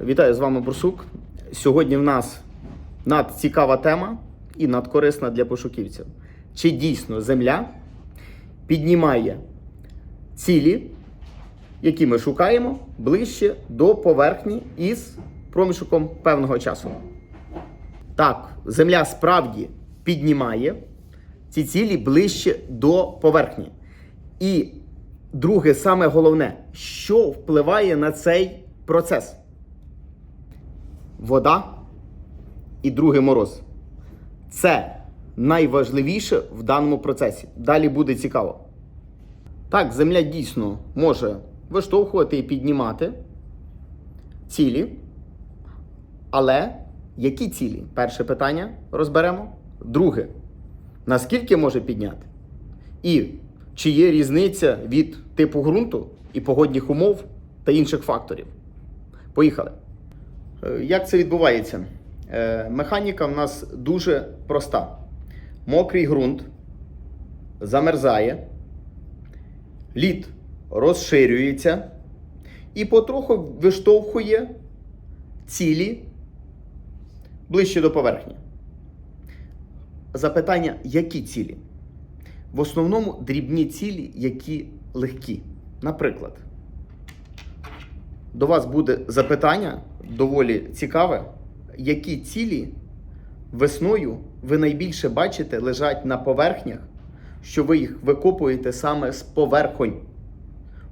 Вітаю з вами Бурсук. Сьогодні в нас надцікава тема і надкорисна для пошуківців. Чи дійсно Земля піднімає цілі, які ми шукаємо, ближче до поверхні із проміжком певного часу? Так, Земля справді піднімає ці цілі ближче до поверхні. І друге, саме головне, що впливає на цей процес? Вода і другий мороз. Це найважливіше в даному процесі. Далі буде цікаво. Так, Земля дійсно може виштовхувати і піднімати цілі. Але які цілі? Перше питання розберемо. Друге, наскільки може підняти? І чи є різниця від типу ґрунту і погодних умов та інших факторів? Поїхали. Е, Як це відбувається? Е, Механіка в нас дуже проста. Мокрий ґрунт замерзає, лід розширюється і потроху виштовхує цілі ближче до поверхні. Запитання, які цілі? В основному дрібні цілі, які легкі. Наприклад, до вас буде запитання доволі цікаве, які цілі весною ви найбільше бачите лежать на поверхнях, що ви їх викопуєте саме з поверхонь.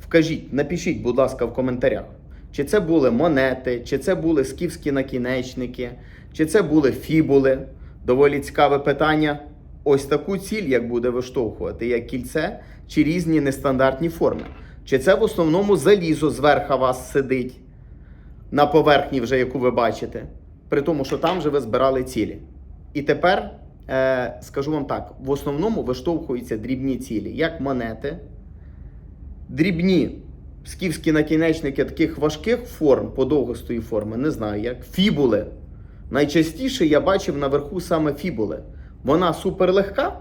Вкажіть, напишіть, будь ласка, в коментарях, чи це були монети, чи це були скіфські накінечники, чи це були фібули. Доволі цікаве питання. Ось таку ціль, як буде виштовхувати, як кільце, чи різні нестандартні форми. Чи це в основному залізо зверха вас сидить на поверхні, вже яку ви бачите, при тому, що там же ви збирали цілі. І тепер е, скажу вам так: в основному виштовхуються дрібні цілі, як монети, дрібні скіфські накінечники таких важких форм, подовгостої форми, не знаю як, фібули. Найчастіше я бачив наверху саме фібули. Вона суперлегка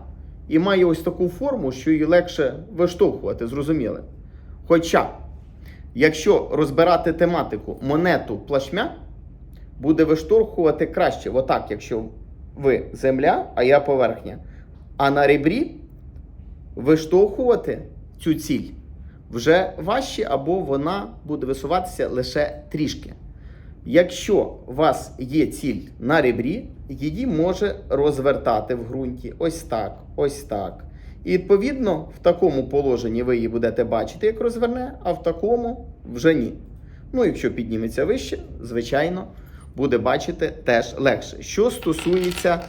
і має ось таку форму, що її легше виштовхувати, зрозуміли. Хоча, якщо розбирати тематику монету плашмя, буде виштовхувати краще. Отак, якщо ви земля, а я поверхня. А на ребрі виштовхувати цю ціль вже важче, або вона буде висуватися лише трішки. Якщо у вас є ціль на ребрі, її може розвертати в ґрунті ось так, ось так. І відповідно в такому положенні ви її будете бачити, як розверне, а в такому вже ні. Ну, якщо підніметься вище, звичайно, буде бачити теж легше. Що стосується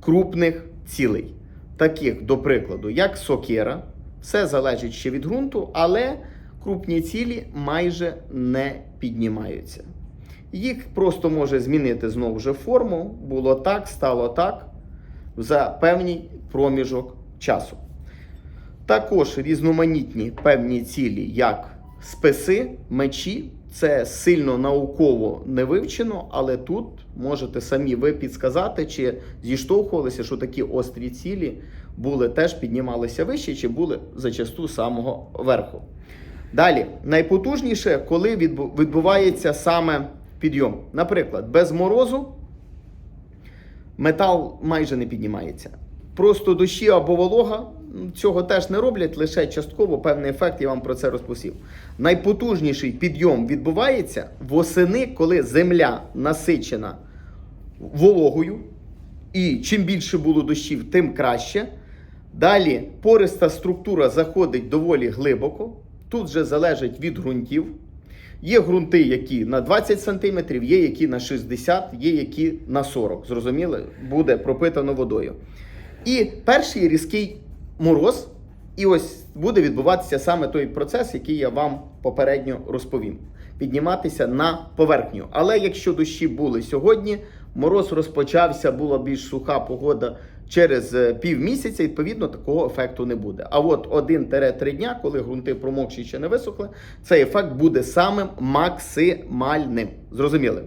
крупних цілей, таких, до прикладу, як сокира, все залежить ще від ґрунту, але крупні цілі майже не піднімаються. Їх просто може змінити знову ж форму. Було так, стало так за певний проміжок часу. Також різноманітні певні цілі, як списи, мечі. Це сильно науково не вивчено, але тут можете самі ви підсказати, чи зіштовхувалися, що такі острі цілі були теж піднімалися вище, чи були зачасту самого верху. Далі, найпотужніше, коли відбувається саме підйом. Наприклад, без морозу метал майже не піднімається. Просто дощі або волога цього теж не роблять, лише частково певний ефект, я вам про це розповів. Найпотужніший підйом відбувається восени, коли земля насичена вологою, і чим більше було дощів, тим краще. Далі пориста структура заходить доволі глибоко. Тут вже залежить від ґрунтів. Є ґрунти, які на 20 см, є які на 60 є які на 40 Зрозуміли? Буде пропитано водою. І перший різкий мороз, і ось буде відбуватися саме той процес, який я вам попередньо розповім. Підніматися на поверхню. Але якщо дощі були сьогодні, мороз розпочався, була більш суха погода через е, півмісяця, відповідно, такого ефекту не буде. А от 1-3 дня, коли ґрунти промокші ще не висохли, цей ефект буде самим максимальним. Зрозуміли?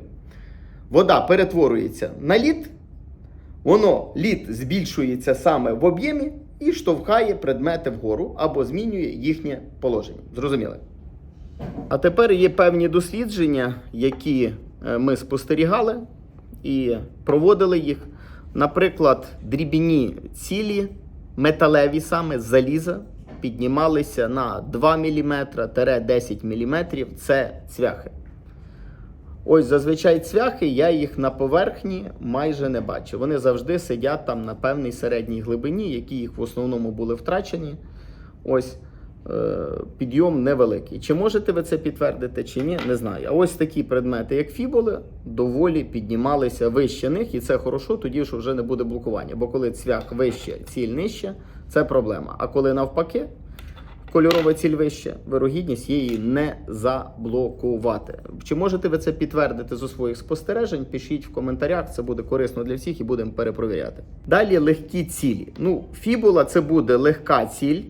Вода перетворюється на лід, воно лід збільшується саме в об'ємі і штовхає предмети вгору або змінює їхнє положення. Зрозуміли? А тепер є певні дослідження, які е, ми спостерігали і проводили їх. Наприклад, дрібні цілі, металеві саме заліза, піднімалися на 2 мм 10 мм. Це цвяхи. Ось зазвичай цвяхи, я їх на поверхні майже не бачу. Вони завжди сидять там на певній середній глибині, які їх в основному були втрачені. Ось е, підйом невеликий. Чи можете ви це підтвердити, чи ні, не знаю. А ось такі предмети, як фібули, доволі піднімалися вище них, і це хорошо, тоді що вже не буде блокування. Бо коли цвях вище, ціль нижче, це проблема. А коли навпаки, кольорова ціль вище, вирогідність її не заблокувати. Чи можете ви це підтвердити зі своїх спостережень? Пишіть в коментарях, це буде корисно для всіх і будемо перепровіряти. Далі легкі цілі. Ну, фібула це буде легка ціль,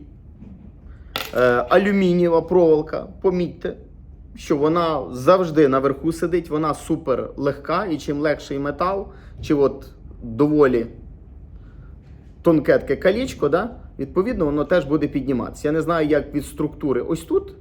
е, алюмінієва проволока. Помітьте, що вона завжди наверху сидить, вона супер легка, і чим легший метал, чи от доволі тонке таке калічко, да? Відповідно, воно теж буде підніматися. Я не знаю, як від структури ось тут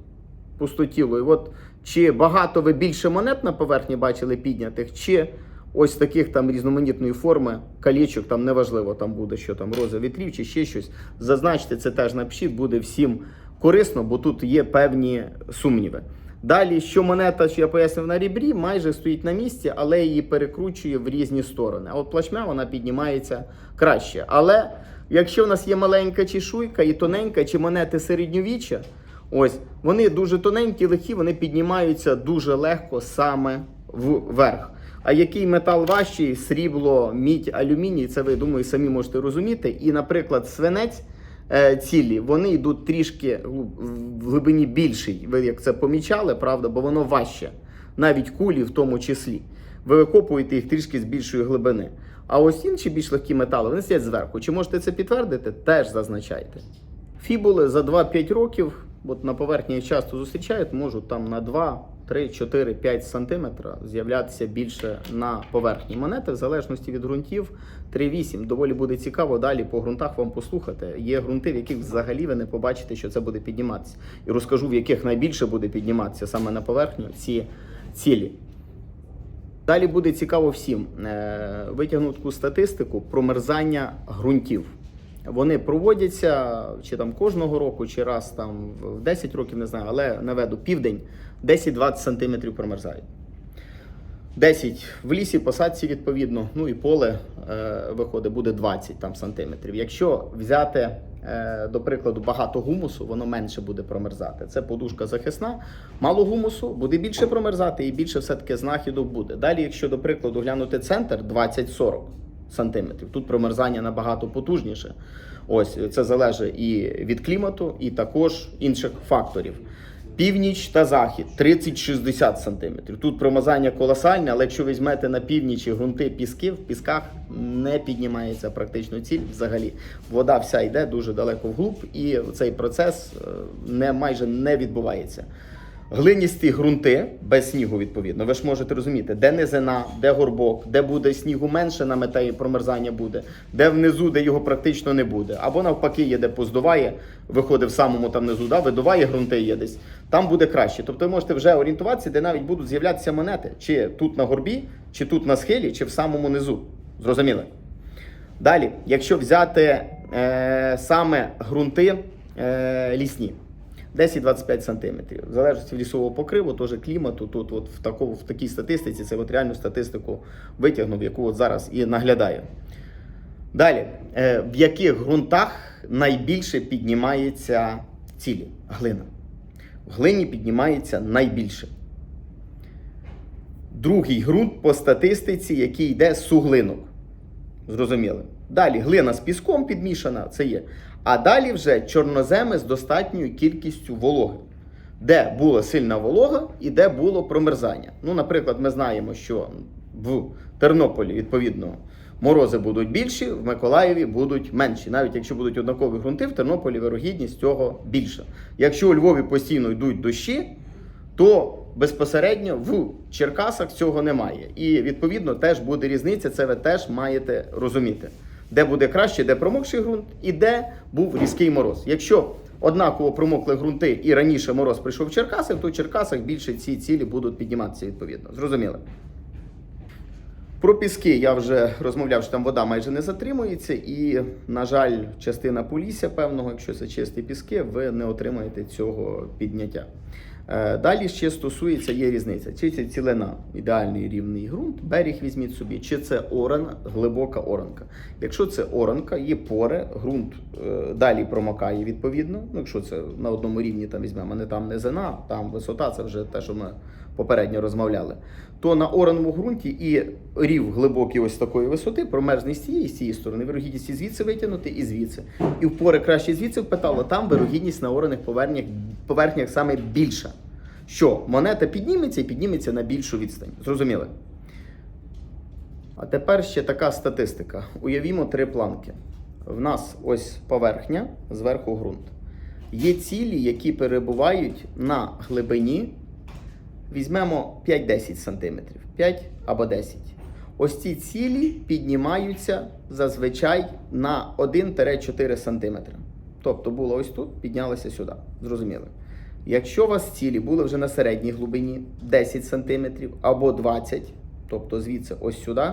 пустотілої, от чи багато ви більше монет на поверхні бачили піднятих, чи ось таких там різноманітної форми калічок, там неважливо, там буде що там роза вітрів чи ще щось. Зазначте це теж напишіть, буде всім корисно, бо тут є певні сумніви. Далі, що монета, що я пояснив на рібрі, майже стоїть на місці, але її перекручує в різні сторони. А от плашмя вона піднімається краще. Але якщо в нас є маленька чешуйка і тоненька, чи монети середньовіччя, ось вони дуже тоненькі, легкі, вони піднімаються дуже легко саме вверх. А який метал важчий, срібло, мідь, алюміній, це ви думаю, самі можете розуміти. І, наприклад, свинець е, цілі, вони йдуть трішки в глибині більший. Ви як це помічали, правда, бо воно важче. Навіть кулі в тому числі. Ви викопуєте їх трішки з більшої глибини. А ось інші більш легкі метали, вони сидять зверху. Чи можете це підтвердити? Теж зазначайте. Фібули за 2-5 років, от на поверхні їх часто зустрічають, можуть там на 2, 3, 4, 5 сантиметра з'являтися більше на поверхні монети, в залежності від ґрунтів 3-8. Доволі буде цікаво далі по ґрунтах вам послухати. Є ґрунти, в яких взагалі ви не побачите, що це буде підніматися. І розкажу, в яких найбільше буде підніматися саме на поверхню ці цілі. Далі буде цікаво всім. витягнути Витягну таку статистику промерзання ґрунтів. Вони проводяться чи там кожного року, чи раз там в 10 років, не знаю, але наведу південь 10-20 сантиметрів промерзають. 10 в лісі, посадці відповідно, ну і поле е, виходить, буде 20 там, сантиметрів. Якщо взяти, е, до прикладу, багато гумусу, воно менше буде промерзати. Це подушка захисна. Мало гумусу, буде більше промерзати і більше все-таки знахідок буде. Далі, якщо, до прикладу, глянути центр 20-40 сантиметрів. Тут промерзання набагато потужніше. Ось це залежить і від клімату, і також інших факторів. Північ та захід 30-60 сантиметрів. Тут промазання колосальне, але якщо візьмете на північі ґрунти піски, в пісках не піднімається практично ціль взагалі. Вода вся йде дуже далеко вглуб, і цей процес е, не майже не відбувається. Глиністі ґрунти без снігу, відповідно. Ви ж можете розуміти, де низина, де горбок, де буде снігу менше на метеї промерзання буде, де внизу, де його практично не буде. Або навпаки, є де поздуває, виходить в самому там низу, да, видуває ґрунти є десь. Там буде краще. Тобто ви можете вже орієнтуватися, де навіть будуть з'являтися монети, чи тут на горбі, чи тут на схилі, чи в самому низу. Зрозуміли? Далі, якщо взяти е, саме ґрунти е, лісні. 10-25 сантиметрів. В залежності від лісового покриву, теж клімату. Тут от в, такому, в такій статистиці це от реальну статистику витягнув, яку от зараз і наглядаю. Далі, е, в яких ґрунтах найбільше піднімається цілі? Глина. В глині піднімається найбільше. Другий ґрунт по статистиці, який йде з суглинок. Зрозуміли. Далі глина з піском підмішана, це є. А далі вже чорноземи з достатньою кількістю вологи, де була сильна волога і де було промерзання. Ну, наприклад, ми знаємо, що в Тернополі, відповідно, морози будуть більші, в Миколаєві будуть менші. Навіть якщо будуть однакові ґрунти, в Тернополі вирогідність цього більша. Якщо у Львові постійно йдуть дощі, то безпосередньо в Черкасах цього немає. І відповідно теж буде різниця, це ви теж маєте розуміти. Де буде краще, де промокший ґрунт, і де був різкий мороз. Якщо однаково промокли ґрунти і раніше мороз прийшов в Черкаси, то в Черкасах більше ці цілі будуть підніматися відповідно. Зрозуміли? Про піски я вже розмовляв, що там вода майже не затримується, і, на жаль, частина полісся певного, якщо це чисті піски, ви не отримаєте цього підняття. Е, Далі ще стосується, є різниця. Чи це цілина, ідеальний рівний ґрунт, берег візьміть собі, чи це оран, глибока оранка. Якщо це оранка, є поре, ґрунт е, далі промокає відповідно. Ну, якщо це на одному рівні там візьмемо, не там низина, там висота, це вже те, що ми попередньо розмовляли. То на ораному ґрунті і рів глибокий ось такої висоти з цієї з цієї сторони. Вирогідність і звідси витягнути, і звідси. І в пори краще звідси впитало, там вирогідність на ораних поверхнях, поверхнях саме більша. Що монета підніметься і підніметься на більшу відстань. Зрозуміли? А тепер ще така статистика. Уявімо три планки. В нас ось поверхня, зверху ґрунт. Є цілі, які перебувають на глибині, візьмемо 5-10 см, 5 або 10. Ось ці цілі піднімаються зазвичай на 1-4 см. Тобто було ось тут, піднялося сюди. Зрозуміли? Якщо у вас цілі були вже на середній глибині 10 см або 20 тобто звідси ось сюди,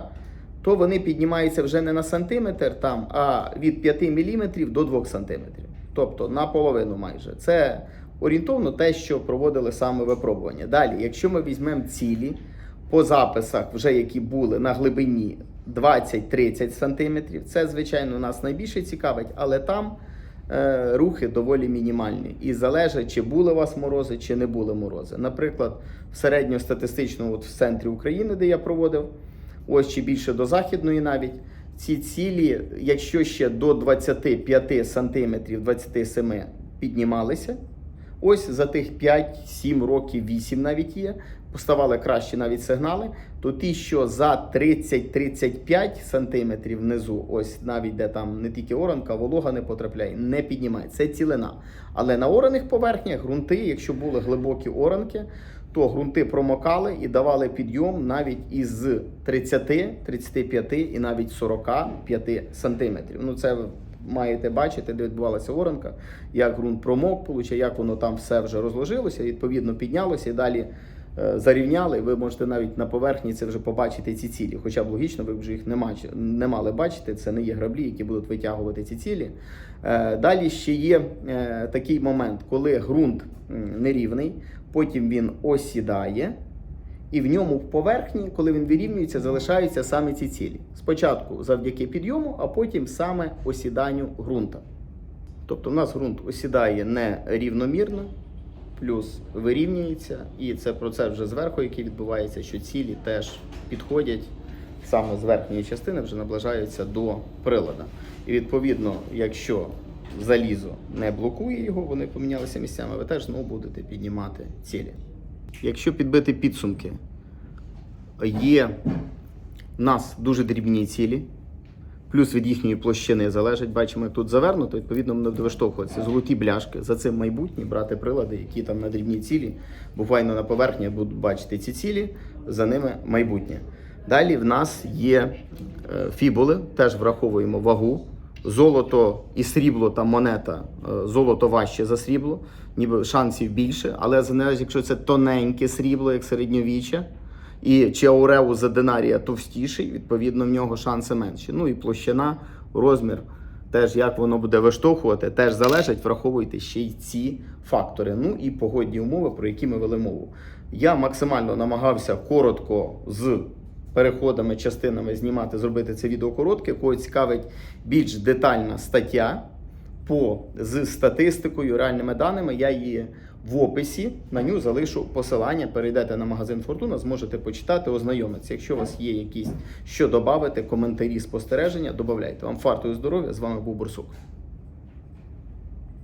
то вони піднімаються вже не на сантиметр там, а від 5 мм до 2 см. Тобто наполовину майже. Це орієнтовно те, що проводили саме випробування. Далі, якщо ми візьмемо цілі по записах, вже які були на глибині 20-30 см, це, звичайно, нас найбільше цікавить, але там е, рухи доволі мінімальні. І залежить, чи були у вас морози, чи не були морози. Наприклад, в середньостатистичному, от в центрі України, де я проводив, ось чи більше до західної навіть. Ці цілі, якщо ще до 25 сантиметрів, 27 піднімалися, ось за тих 5-7 років, 8 навіть є, поставали кращі навіть сигнали, то ті, що за 30-35 сантиметрів внизу, ось навіть де там не тільки оранка, волога не потрапляє, не піднімає. Це цілина. Але на ораних поверхнях ґрунти, якщо були глибокі оранки, то ґрунти промокали і давали підйом навіть із 30, 35 і навіть 45 сантиметрів. Ну це маєте бачити, де відбувалася оранка, як ґрунт промок, получає, як воно там все вже розложилося, відповідно піднялося і далі е, зарівняли. Ви можете навіть на поверхні це вже побачити ці цілі. Хоча б логічно, ви вже їх не, мали бачити. Це не є граблі, які будуть витягувати ці цілі. Е, Далі ще є е, такий момент, коли ґрунт нерівний, потім він осідає. І в ньому в поверхні, коли він вирівнюється, залишаються саме ці цілі. Спочатку завдяки підйому, а потім саме осіданню ґрунта. Тобто в нас ґрунт осідає не рівномірно, плюс вирівнюється, і це процес вже зверху, який відбувається, що цілі теж підходять саме з верхньої частини, вже наближаються до прилада. І відповідно, якщо залізо не блокує його, вони помінялися місцями, ви теж знову будете піднімати цілі. Якщо підбити підсумки, є в нас дуже дрібні цілі, плюс від їхньої площини залежить. Бачимо, як тут завернуто, відповідно, вони виштовхуються золоті бляшки. За цим майбутні брати прилади, які там на дрібні цілі, буквально на поверхні будуть бачити ці цілі, за ними майбутнє. Далі в нас є е, фібули, теж враховуємо вагу. Золото і срібло та монета, е, золото важче за срібло, ніби шансів більше, але залежить, якщо це тоненьке срібло, як середньовіччя, і чи ауреус за динарія товстіший, відповідно в нього шанси менші. Ну і площина, розмір, теж як воно буде виштовхувати, теж залежить, враховуйте ще й ці фактори. Ну і погодні умови, про які ми вели мову. Я максимально намагався коротко з переходами, частинами знімати, зробити це відео коротке. Кого цікавить більш детальна стаття по з статистикою, реальними даними, я її в описі на ню залишу посилання. Перейдете на магазин Фортуна, зможете почитати, ознайомитися. Якщо у вас є якісь що додати, коментарі, спостереження, додавайте. Вам фарту і здоров'я. З вами був Бурсук.